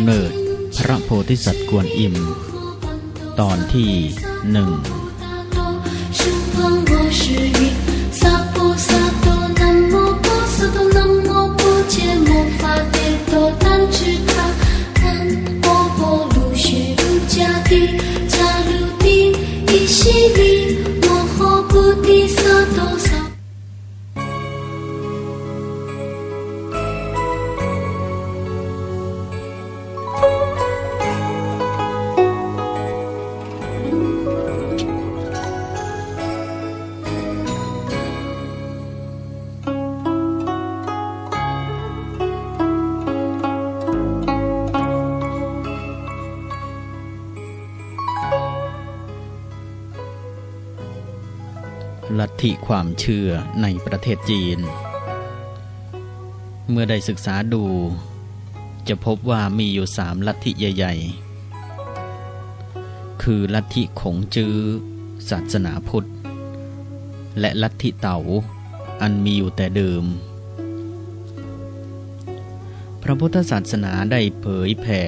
ำเนิดพระโพธิสัตว์กวนอิม ตอนที่หนึ่งชีวิต ธิความเชื่อในประเทศจีน เมื่อได้ศึกษาดู จะพบว่ามีอยู่สามลัทธิใหญ่ ๆ คือลัทธิขงจื้อศาสนาพุทธ และลัทธิเต๋าอันมีอยู่แต่เดิม พระพุทธศาสนาได้เผยแผ่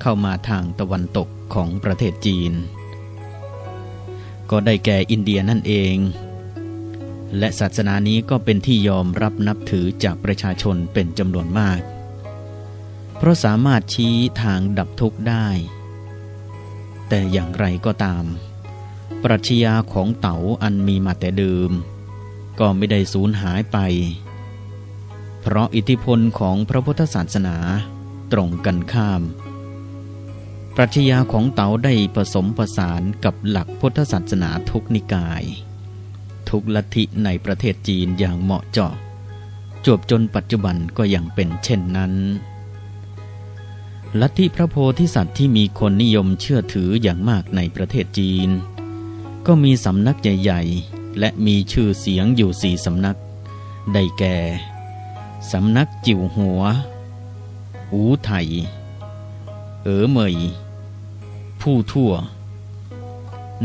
เข้ามาทางตะวันตกของประเทศจีน ก็ได้แก่อินเดียนั่นเอง และศาสนานี้ก็เป็นที่ยอมรับนับถือจากประชาชนเป็นจำนวนมาก เพราะสามารถชี้ทางดับทุกข์ได้ แต่อย่างไรก็ตาม ปรัชญาของเต๋าอันมีมาแต่เดิม ก็ไม่ได้สูญหายไป เพราะอิทธิพลของพระพุทธศาสนาตรงกันข้าม ปรัชญาของเต๋าได้ผสมผสานกับหลักพุทธศาสนาทุกนิกาย ทุกลัทธิในประเทศจีนอย่างเหมาะเจาะ จวบจนปัจจุบันก็ยังเป็นเช่นนั้น ลัทธิพระโพธิสัตว์ที่มีคนนิยมเชื่อถืออย่างมากในประเทศจีน ก็มีสำนักใหญ่ๆ และมีชื่อเสียงอยู่สี่สำนัก ได้แก่ สำนักจิ๋วหัว อูไถ เอ๋อเหมย ผู้ทั่ว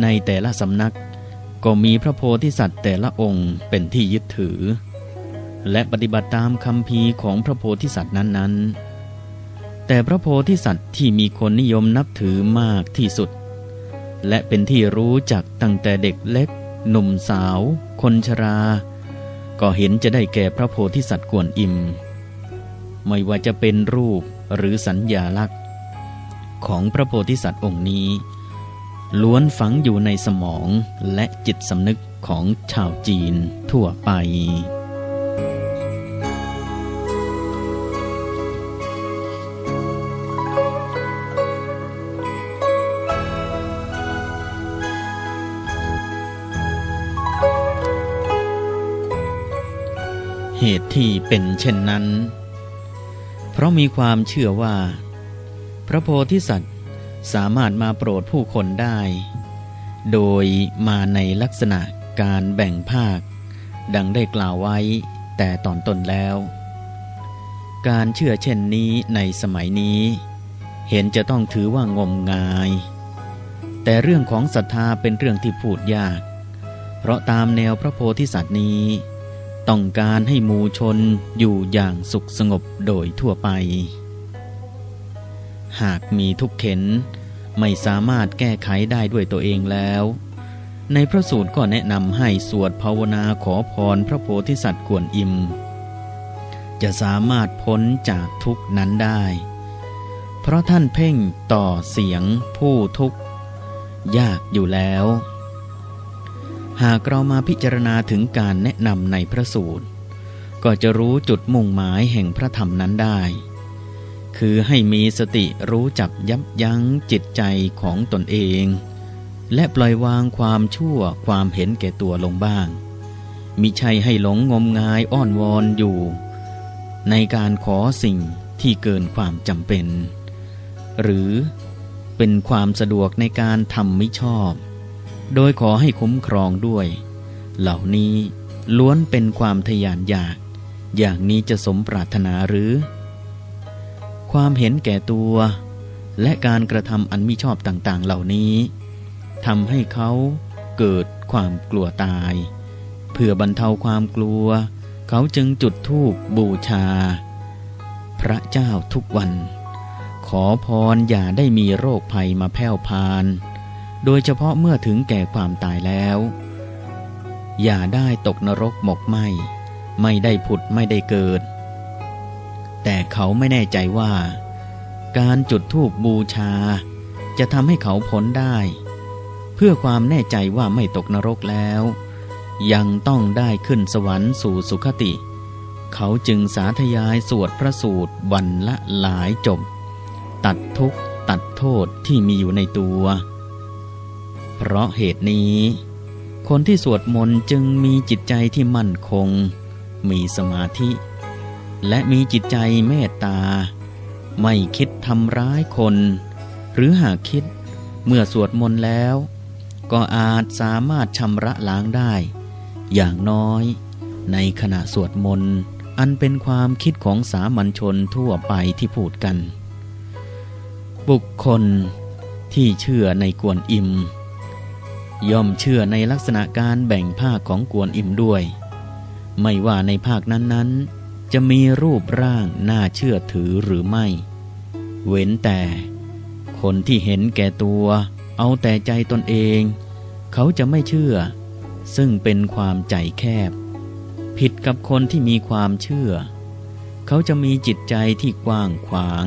ในแต่ละสำนัก ก็มีพระโพธิสัตว์แต่ละองค์เป็นที่ยึดถือ และปฏิบัติตามคำพีของพระโพธิสัตว์นั้นๆ แต่พระโพธิสัตว์ที่มีคนนิยมนับถือมากที่สุด และเป็นที่รู้จักตั้งแต่เด็กเล็ก หนุ่มสาว คนชรา ก็เห็นจะได้แก่พระโพธิสัตว์กวนอิม ไม่ว่าจะเป็นรูปหรือสัญญาลักษณ์ ของพระโพธิสัตว์องค์นี้ ล้วนฝังอยู่ในสมองและจิตสำนึกของชาวจีนทั่วไป เหตุที่เป็นเช่นนั้น เพราะมีความเชื่อว่า พระโพธิสัตว์ สามารถมาโปรดผู้คนได้ โดยมาในลักษณะการแบ่งภาค ดังได้กล่าวไว้แต่ตอนต้นแล้ว การเชื่อเช่นนี้ในสมัยนี้ เห็นจะต้องถือว่างมงาย แต่เรื่องของศรัทธาเป็นเรื่องที่พูดยาก เพราะตามแนวพระโพธิสัตว์นี้ ต้องการให้หมู่ชนอยู่อย่างสุขสงบโดยทั่วไป หากมีทุกข์เข็น ไม่สามารถแก้ไขได้ด้วยตัวเองแล้ว ในพระสูตรก็แนะนำให้สวดภาวนาขอพรพระโพธิสัตว์กวนอิม จะสามารถพ้นจากทุกนั้นได้ เพราะท่านเพ่งต่อเสียงผู้ทุกข์ ยากอยู่แล้ว หากเรามาพิจารณาถึงการแนะนำในพระสูตร ก็จะรู้จุดมุ่งหมายแห่งพระธรรมนั้นได้ คือให้มีสติรู้จักยับยั้งจิตใจของตนเอง และปล่อยวางความชั่วความเห็นแก่ตัวลงบ้าง มิใช่ให้หลงงมงายอ้อนวอนอยู่ ในการขอสิ่งที่เกินความจำเป็น หรือเป็นความสะดวกในการทำไมิชอบ โดยขอให้คุ้มครองด้วย เหล่านี้ล้วนเป็นความทยานอยาก อย่างนี้จะสมปรารถนาหรือ ความเห็นแก่ตัว และการกระทำอันมิชอบต่างๆ เหล่านี้ทำให้เขาเกิดความกลัวตาย เพื่อบรรเทาความกลัว เขาจึงจุดธูปบูชา พระเจ้าทุกวัน ขอพรอย่าได้มีโรคภัยมาแผ่วพาน โดยเฉพาะเมื่อถึงแก่ความตายแล้ว อย่าได้ตกนรกหมกไหมไม่ได้ผุดไม่ได้เกิด แต่เขาไม่แน่ใจว่า การจุดธูปบูชา จะทำให้เขาพ้นได้ เพื่อความแน่ใจว่าไม่ตกนรกแล้ว ยังต้องได้ขึ้นสวรรค์สู่สุคติ เขาจึงสาธยายสวดพระสูตรวันละหลายจบ ตัดทุกตัดโทษที่มีอยู่ในตัว เพราะเหตุนี้ คนที่สวดมนต์จึงมีจิตใจที่มั่นคง มีสมาธิ และมีจิตใจเมตตา ไม่คิดทำร้ายคน หรือหากคิดเมื่อสวดมนต์แล้ว ก็อาจสามารถชำระล้างได้ อย่างน้อย ในขณะสวดมนต์อันเป็นความคิดของสามัญชนทั่วไปที่พูดกัน บุคคลที่เชื่อในกวนอิม ย่อมเชื่อในลักษณะการแบ่งภาคของกวนอิมด้วย ไม่ว่าในภาคนั้นๆ จะมีรูปร่างน่าเชื่อถือหรือไม่ เว้นแต่ คนที่เห็นแก่ตัว เอาแต่ใจตนเอง เขาจะไม่เชื่อ ซึ่งเป็นความใจแคบ ผิดกับคนที่มีความเชื่อ เขาจะมีจิตใจที่กว้างขวาง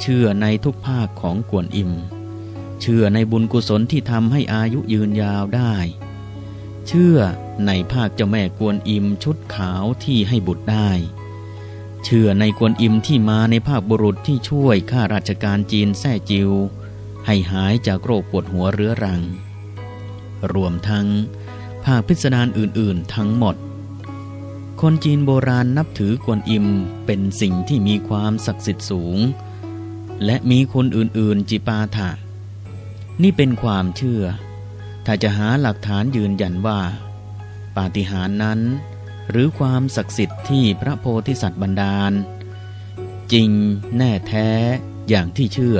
เชื่อในทุกภาคของกวนอิม เชื่อในบุญกุศลที่ทำให้อายุยืนยาวได้ เชื่อในภาคเจ้าแม่กวนอิมชุดขาวที่ให้บุตรได้ เชื่อในกวนอิมที่มาในภาคบุรุษที่ช่วยข้าราชการจีนแท้จิว ให้หายจากโรคปวดหัวเรื้อรัง รวมทั้งภาคพิสดารอื่น ๆ ทั้งหมด คนจีนโบราณนับถือกวนอิมเป็นสิ่งที่มีความศักดิ์สิทธิ์สูง และมีคนอื่น ๆ จิปาถะนี่เป็นความเชื่อ ถ้าจะหาหลักฐานยืนยันว่า ปาฏิหาริย์นั้น หรือความศักดิ์สิทธิ์ที่พระโพธิสัตว์บันดาล จริงแน่แท้อย่างที่เชื่อ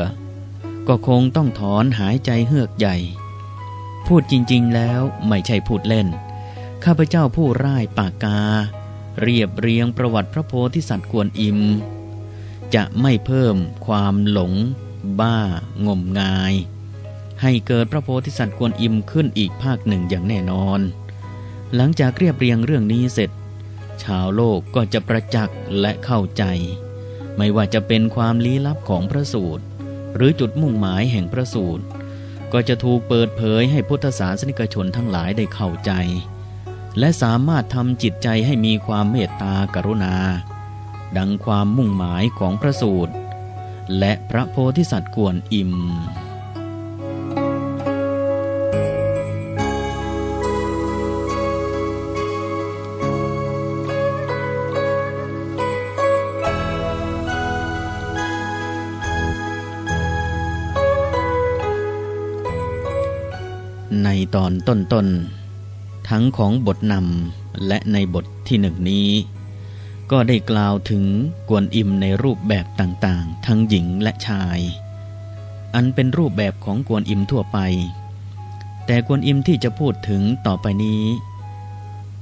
ก็คงต้องถอนหายใจเฮือกใหญ่ พูดจริง ๆ แล้วไม่ใช่พูดเล่น ข้าพเจ้าผู้ร่ายปากกา เรียบเรียงประวัติพระโพธิสัตว์กวนอิม จะไม่เพิ่มความหลง บ้างมงาย ให้เกิดพระโพธิสัตว์กวนอิมขึ้นอีกภาคหนึ่งอย่างแน่นอน หลังจากเรียบเรียงเรื่องนี้เสร็จ ชาวโลกก็จะประจักษ์และเข้าใจ ไม่ว่าจะเป็นความลี้ลับของพระสูตร หรือจุดมุ่งหมายแห่งพระสูตร ก็จะถูกเปิดเผยให้พุทธศาสนิกชนทั้งหลายได้เข้าใจ และสามารถทำจิตใจให้มีความเมตตากรุณา ดังความมุ่งหมายของพระสูตร และพระโพธิสัตว์กวนอิม ตอนต้นๆ ทั้งของบทนำและในบทที่หนึ่งนี้ ก็ได้กล่าวถึงกวนอิมในรูปแบบต่างๆ ทั้งหญิงและชาย อันเป็นรูปแบบของกวนอิมทั่วไป แต่กวนอิมที่จะพูดถึงต่อไปนี้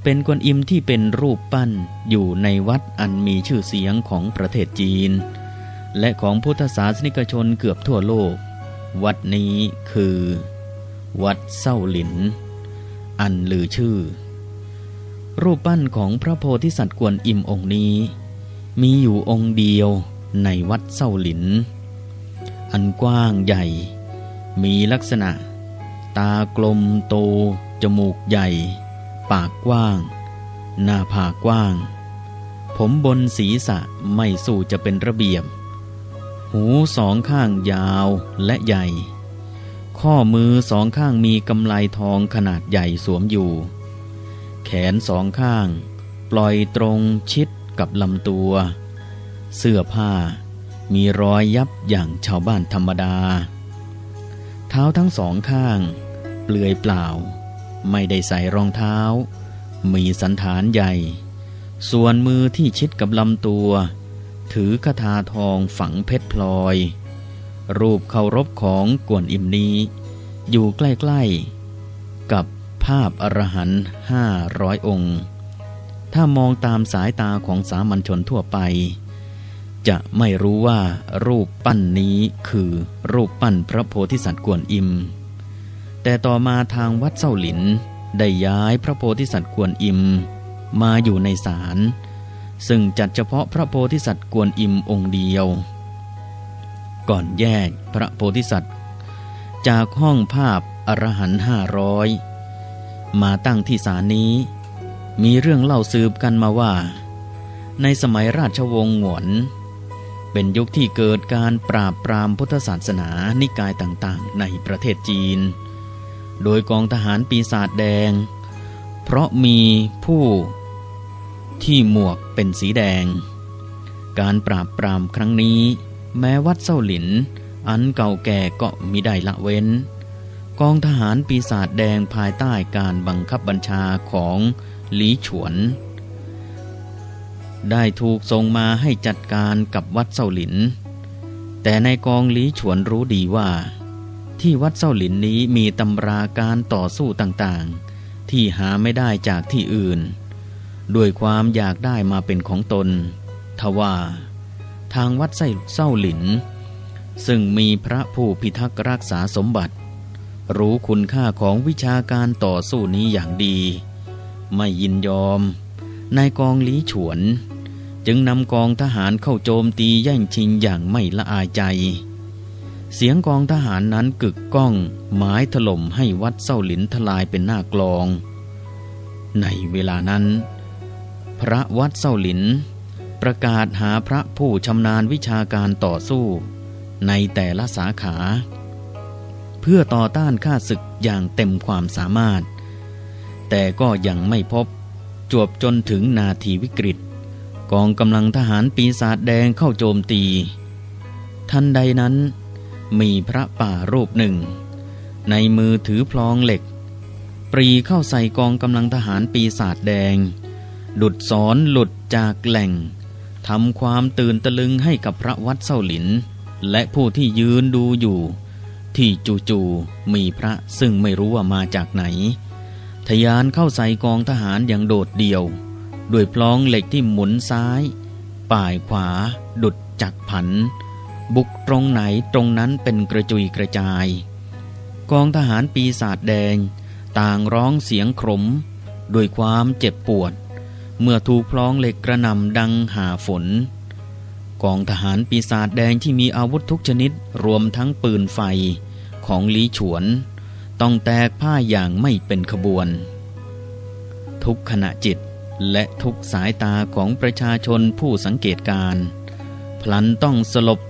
เป็นกวนอิมที่เป็นรูปปั้นอยู่ในวัดอันมีชื่อเสียงของประเทศจีน และของพุทธศาสนิกชนเกือบทั่วโลก วัดนี้คือ วัดเศร้าหลิน อันลือชื่อ รูปปั้นของพระโพธิสัตว์กวนอิมองค์นี้ มีอยู่องค์เดียวในวัดเศร้าหลิน อันกว้างใหญ่ มีลักษณะ ตากลมโต จมูกใหญ่ ปากกว้าง หน้าผากกว้าง ผมบนศีรษะไม่สู้จะเป็นระเบียบ หูสองข้างยาวและใหญ่ ข้อมือสองข้างมีกำไลทองขนาดใหญ่สวมอยู่ แขนสองข้าง ปล่อยตรงชิดกับลำตัว เสื้อผ้า มีรอยยับอย่างชาวบ้านธรรมดา เท้าทั้งสองข้าง เปลือยเปล่า ไม่ได้ใส่รองเท้า มีสันฐานใหญ่ ส่วนมือที่ชิดกับลำตัว ถือคาถาทองฝังเพชรพลอย รูปเคารพของกวนอิมนี้ อยู่ใกล้ๆ กับภาพอรหันต์ห้าร้อยองค์ ถ้ามองตามสายตาของสามัญชนทั่วไป จะไม่รู้ว่ารูปปั้นนี้คือรูปปั้นพระโพธิสัตว์กวนอิม แต่ต่อมาทางวัดเส้าหลินได้ย้ายพระโพธิสัตว์กวนอิม มาอยู่ในศาลซึ่งจัดเฉพาะพระโพธิสัตว์กวนอิมองค์เดียว ก่อนแยกพระโพธิสัตว์ จากห้องภาพอรหันห้าร้อยมาตั้งที่ศาลนี้ มีเรื่องเล่าสืบกันมาว่า ในสมัยราชวงศ์หงวน เป็นยุคที่เกิดการปราบปรามพุทธศาสนานิกายต่างๆ ในประเทศจีน โดยกองทหารปีศาจแดง เพราะมีผู้ที่หมวกเป็นสีแดง การปราบปรามครั้งนี้ แม้วัดเส้าหลิน อันเก่าแก่ก็มิได้ละเว้น กองทหารปีศาจแดงภายใต้การบังคับบัญชาของหลีฉวน ได้ถูกส่งมาให้จัดการกับวัดเส้าหลิน แต่ในกองหลีฉวนรู้ดีว่า ที่วัดเส้าหลินนี้มีตำราการต่อสู้ต่างๆ ที่หาไม่ได้จากที่อื่น ด้วยความอยากได้มาเป็นของตนทว่า ทางวัดไส้เส้าหลิน ซึ่งมีพระผู้พิทักษ์รักษาสมบัติ รู้คุณค่าของวิชาการต่อสู้นี้อย่างดี ไม่ยินยอม นายกองลีฉวน จึงนำกองทหารเข้าโจมตีแย่งชิงอย่างไม่ละอายใจ เสียงกองทหารนั้นกึกก้องหมายถล่มให้วัดเส้าหลินทลายเป็นหน้ากลอง ในเวลานั้น พระวัดเส้าหลิน ประกาศหาพระผู้ชำนาญวิชาการต่อสู้ในแต่ละสาขา เพื่อต่อต้านข้าศึกอย่างเต็มความสามารถ แต่ก็ยังไม่พบจวบจนถึงนาทีวิกฤต กองกำลังทหารปีศาจแดงเข้าโจมตี ทันใดนั้น มีพระป่ารูปหนึ่ง ในมือถือพลองเหล็ก ปรีเข้าใส่กองกำลังทหารปีศาจแดง ดุดสอนหลุดจากแหล่ง ทำความตื่นตะลึงให้กับพระวัดเส้าหลิน และผู้ที่ยืนดูอยู่ ที่จู่ๆมีพระซึ่งไม่รู้ว่ามาจากไหน ทยานเข้าใส่กองทหารอย่างโดดเดี่ยว ด้วยพลองเหล็กที่หมุนซ้าย ป่ายขวา ดุดจักผัน บุกตรงไหนตรงนั้นเป็นกระจุยกระจาย กองทหารปีศาจแดง ต่างร้องเสียงขมด้วยความเจ็บปวด เมื่อถูกพลองเหล็กกระหน่ำดังหาฝน กองทหารปีศาจแดงที่มีอาวุธทุกชนิดรวมทั้งปืนไฟของลีฉวน ต้องแตกผ้าอย่างไม่เป็นขบวน ทุกขณะจิตและทุกสายตาของประชาชนผู้สังเกตการ พลันต้องสลบ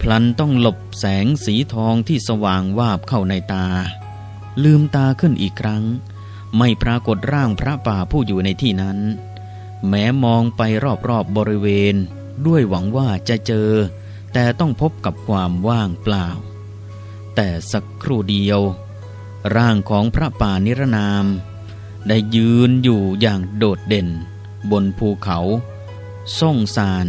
พลันต้องหลบแสงสีทองที่สว่างวาบเข้าในตา ลืมตาขึ้นอีกครั้ง ไม่ปรากฏร่างพระป่าผู้อยู่ในที่นั้น แม้มองไปรอบๆบบริเวณ ด้วยหวังว่าจะเจอ แต่ต้องพบกับความว่างเปล่า แต่สักครู่เดียว ร่างของพระป่านิรนาม ได้ยืนอยู่อย่างโดดเด่น บนภูเขาส่งซาน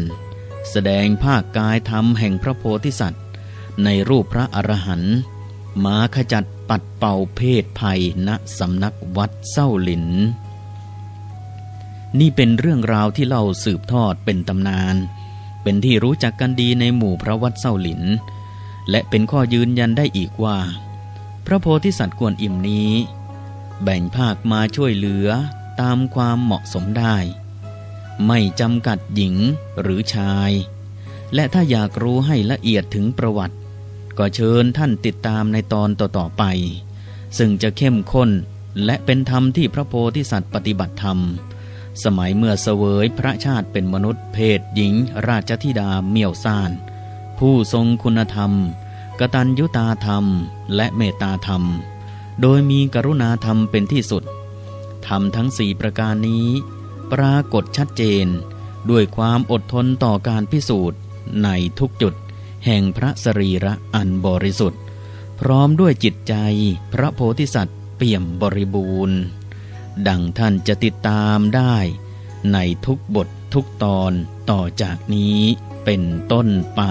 แสดงภาคกายธรรมแห่งพระโพธิสัตว์ ในรูปพระอรหันต์มาขจัด ปัดเป่าเพศภัยณสำนักวัดเส้าหลิน นี่เป็นเรื่องราวที่เล่าสืบทอดเป็นตำนาน เป็นที่รู้จักกันดีในหมู่พระวัดเส้าหลิน และเป็นข้อยืนยันได้อีกว่า พระโพธิสัตว์กวนอิมนี้ แบ่งภาคมาช่วยเหลือตามความเหมาะสมได้ ไม่จำกัดหญิงหรือชาย และถ้าอยากรู้ให้ละเอียดถึงประวัติ ก็เชิญท่านติดตามในตอนต่อๆไป ซึ่งจะเข้มข้นและเป็นธรรมที่พระโพธิสัตว์ปฏิบัติธรรม สมัยเมื่อเสวยพระชาติเป็นมนุษย์เพศหญิง ราชธิดาเมี่ยวซ่าน ผู้ทรงคุณธรรม กตัญยุตาธรรม และเมตตาธรรม โดยมีกรุณาธรรมเป็นที่สุด ธรรมทั้งสี่ประการนี้ ปรากฏชัดเจน ด้วยความอดทนต่อการพิสูจน์ในทุกจุด แห่งพระสรีระอันบริสุทธิ์ พร้อมด้วยจิตใจพระโพธิสัตว์เปี่ยมบริบูรณ์ ดังท่านจะติดตามได้ ในทุกบททุกตอนต่อจากนี้เป็นต้นไป